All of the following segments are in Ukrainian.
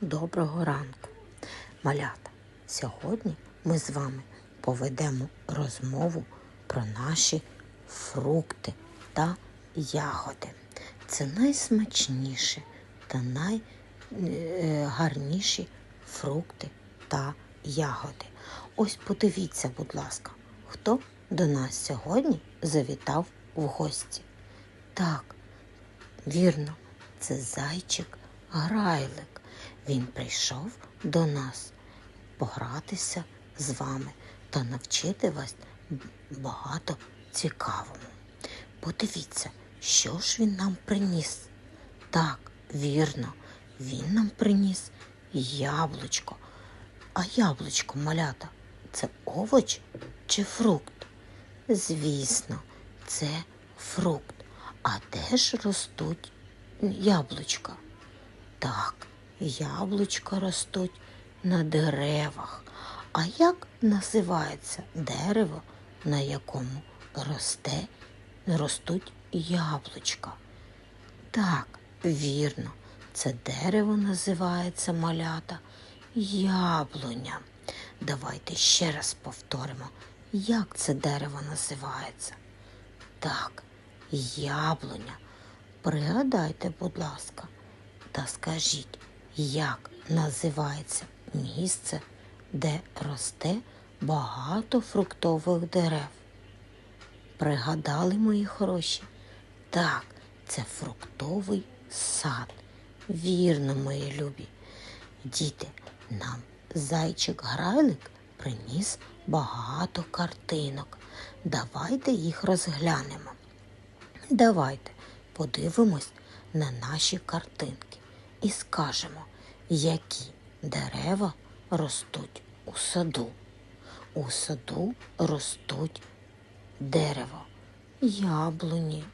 доброго ранку. Малята, сьогодні ми з вами поведемо розмову про наші фрукти та ягоди. Це найсмачніші та найгарніші фрукти та ягоди. Ось подивіться, будь ласка, хто до нас сьогодні завітав в гості. Так, Вірно, це зайчик Грайлик. Він прийшов до нас погратися з вами та навчити вас багато цікавому. Подивіться, що ж він нам приніс. Так, вірно, він нам приніс яблучко. А яблучко малята це овоч чи фрукт? Звісно, це фрукт. А де ж ростуть яблучка? Так, яблучка ростуть на деревах. А як називається дерево, на якому росте, ростуть яблучка? Так, вірно, це дерево називається малята яблуня. Давайте ще раз повторимо, як це дерево називається. Так, яблуня. Пригадайте, будь ласка, та скажіть, як називається місце, де росте багато фруктових дерев? Пригадали мої хороші? Так, це фруктовий сад. Вірно, мої любі. Діти, нам зайчик Грайлик приніс багато картинок. Давайте їх розглянемо. Давайте подивимось на наші картинки і скажемо, які дерева ростуть у саду. У саду ростуть дерева, яблуні,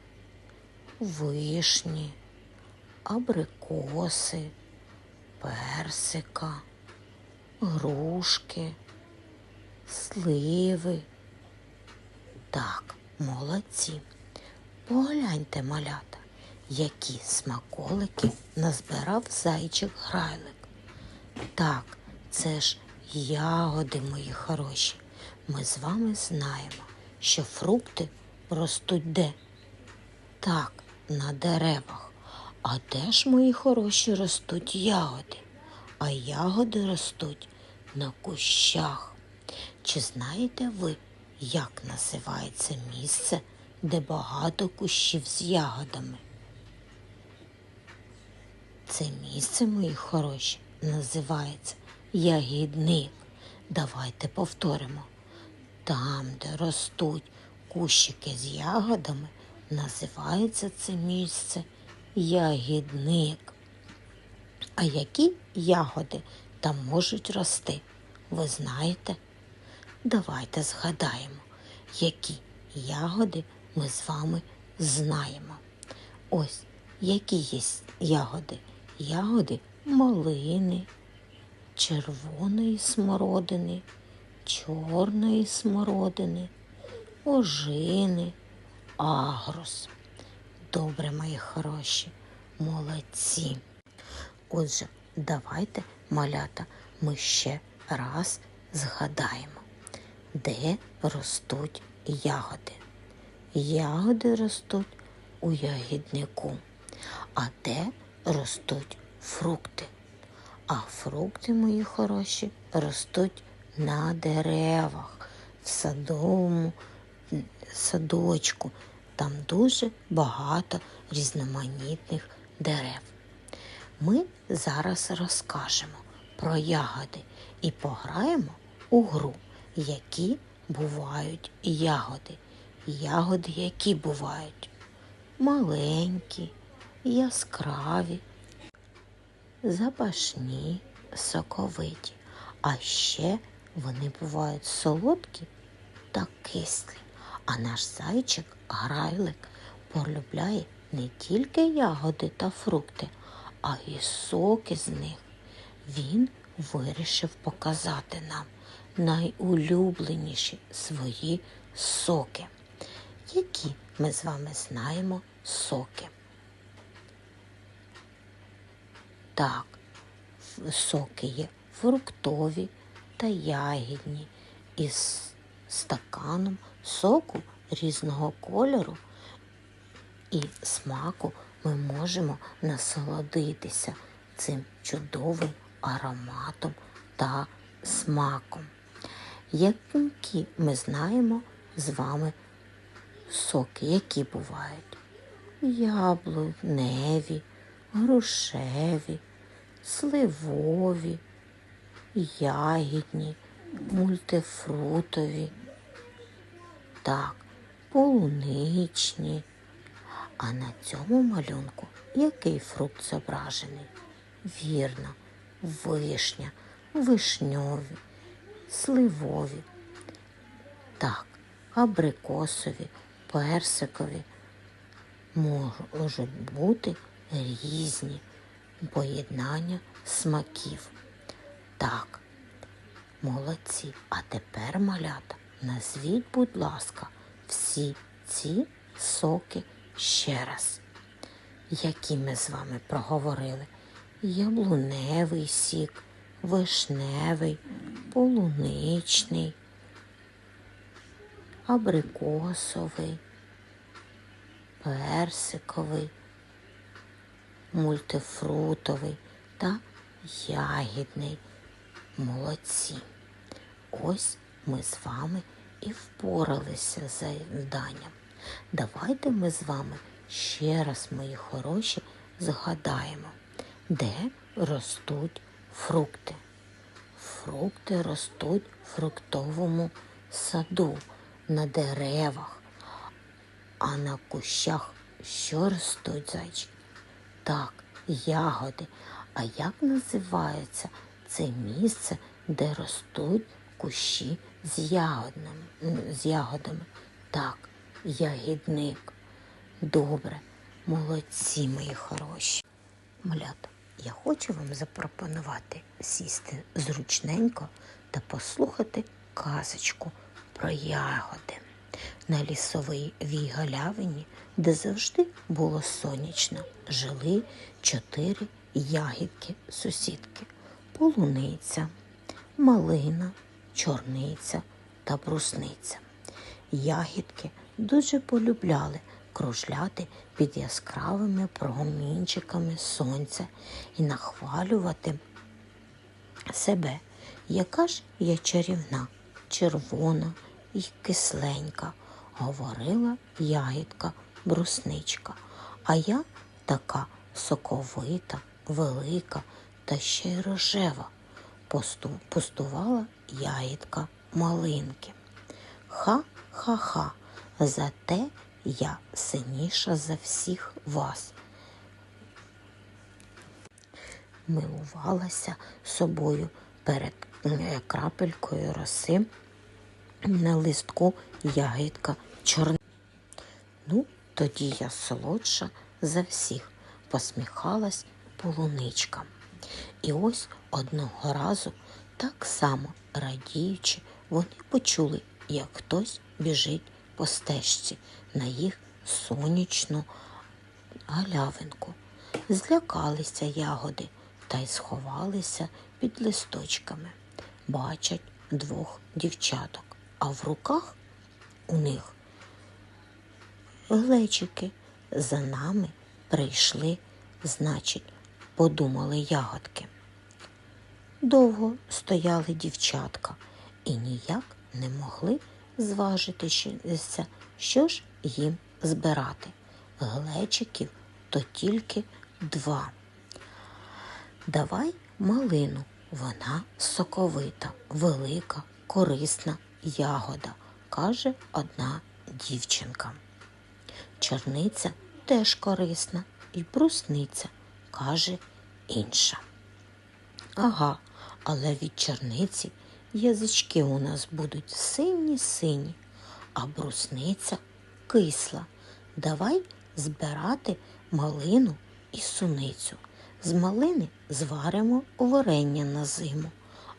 вишні, абрикоси, персика, грушки, сливи. Так, молодці. Погляньте, малята, які смаколики назбирав зайчик грайлик. Так, це ж ягоди мої хороші. Ми з вами знаємо, що фрукти ростуть де? Так, на деревах. А де ж мої хороші ростуть ягоди? А ягоди ростуть на кущах. Чи знаєте ви, як називається місце? де багато кущів з ягодами. Це місце, мої хороші, називається ягідник. Давайте повторимо. Там, де ростуть кущики з ягодами, називається це місце ягідник. А які ягоди там можуть рости? Ви знаєте? Давайте згадаємо, які ягоди ми з вами знаємо. Ось які є ягоди. Ягоди малини, червоної смородини, чорної смородини, ожини, агрос. Добре, мої хороші, молодці. Отже, давайте, малята, ми ще раз згадаємо, де ростуть ягоди. Ягоди ростуть у ягіднику, а де ростуть фрукти. А фрукти, мої хороші, ростуть на деревах, в садовому садочку. Там дуже багато різноманітних дерев. Ми зараз розкажемо про ягоди і пограємо у гру, які бувають ягоди. Ягоди, які бувають маленькі, яскраві, запашні, соковиті, а ще вони бувають солодкі та кислі. А наш зайчик грайлик полюбляє не тільки ягоди та фрукти, а й соки з них. Він вирішив показати нам найулюбленіші свої соки які ми з вами знаємо соки. Так, соки є фруктові та ягідні із стаканом соку різного кольору і смаку ми можемо насолодитися цим чудовим ароматом та смаком. Які ми знаємо з вами соки, які бувають? Яблуневі, грушеві, сливові, ягідні, мультифрутові, так, полуничні. А на цьому малюнку який фрукт зображений? Вірно, вишня, вишньові, сливові. Так, абрикосові, персикові можуть бути різні поєднання смаків. Так, молодці. А тепер, малята, назвіть, будь ласка, всі ці соки ще раз, які ми з вами проговорили. Яблуневий сік, вишневий, полуничний, абрикосовий, персиковий, мультифрутовий та ягідний. Молодці. Ось ми з вами і впоралися з завданням. Давайте ми з вами ще раз, мої хороші, згадаємо, де ростуть фрукти. Фрукти ростуть в фруктовому саду, на деревах, а на кущах що ростуть зайчики? Так, ягоди. А як називається це місце, де ростуть кущі з ягодами? з ягодами? Так, ягідник. Добре, молодці, мої хороші. Малята, я хочу вам запропонувати сісти зручненько та послухати казочку про ягоди. На лісовій галявині, де завжди було сонячно, жили чотири ягідки-сусідки полуниця, малина, чорниця та брусниця. Ягідки дуже полюбляли кружляти під яскравими промінчиками сонця і нахвалювати себе, яка ж я чарівна, червона і кисленька, говорила ягідка брусничка. А я така соковита, велика та ще й рожева, пустувала ягідка малинки. Ха-ха-ха, зате я синіша за всіх вас. Милувалася собою перед крапелькою роси на листку ягідка чорна. Ну, тоді я солодша за всіх, посміхалась полуничка. І ось одного разу, так само радіючи, вони почули, як хтось біжить по стежці на їх сонячну галявинку. Злякалися ягоди та й сховалися під листочками. Бачать двох дівчаток, а в руках у них глечики. За нами прийшли, значить, подумали ягодки. Довго стояли дівчатка і ніяк не могли зважитися, що ж їм збирати. Глечиків то тільки два. Давай малину, вона соковита, велика, корисна ягода, каже одна дівчинка. Чорниця теж корисна, і брусниця, каже інша. Ага, але від чорниці язички у нас будуть сині-сині, а брусниця кисла. Давай збирати малину і суницю. З малини зваримо варення на зиму,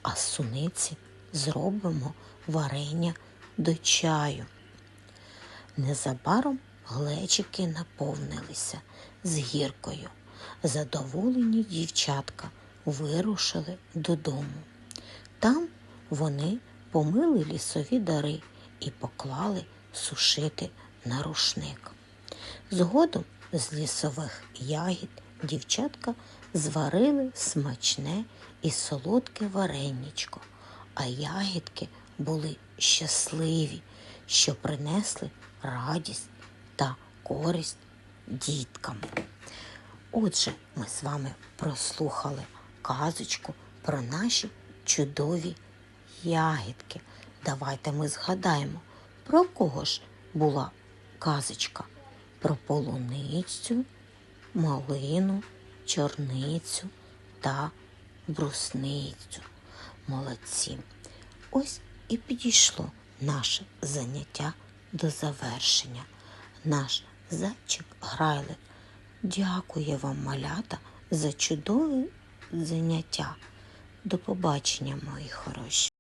а з суниці зробимо варення до чаю. Незабаром глечики наповнилися з гіркою. Задоволені дівчатка вирушили додому. Там вони помили лісові дари і поклали сушити на рушник. Згодом з лісових ягід дівчатка зварили смачне і солодке вареннячко, а ягідки були щасливі, що принесли радість та користь діткам. Отже, ми з вами прослухали казочку про наші чудові ягідки. Давайте ми згадаємо, про кого ж була казочка? Про полуницю, малину, чорницю та брусницю. Молодці. Ось і підійшло наше заняття до завершення. Наш зайчик Грайлик дякує вам, малята, за чудове заняття. До побачення, мої хороші.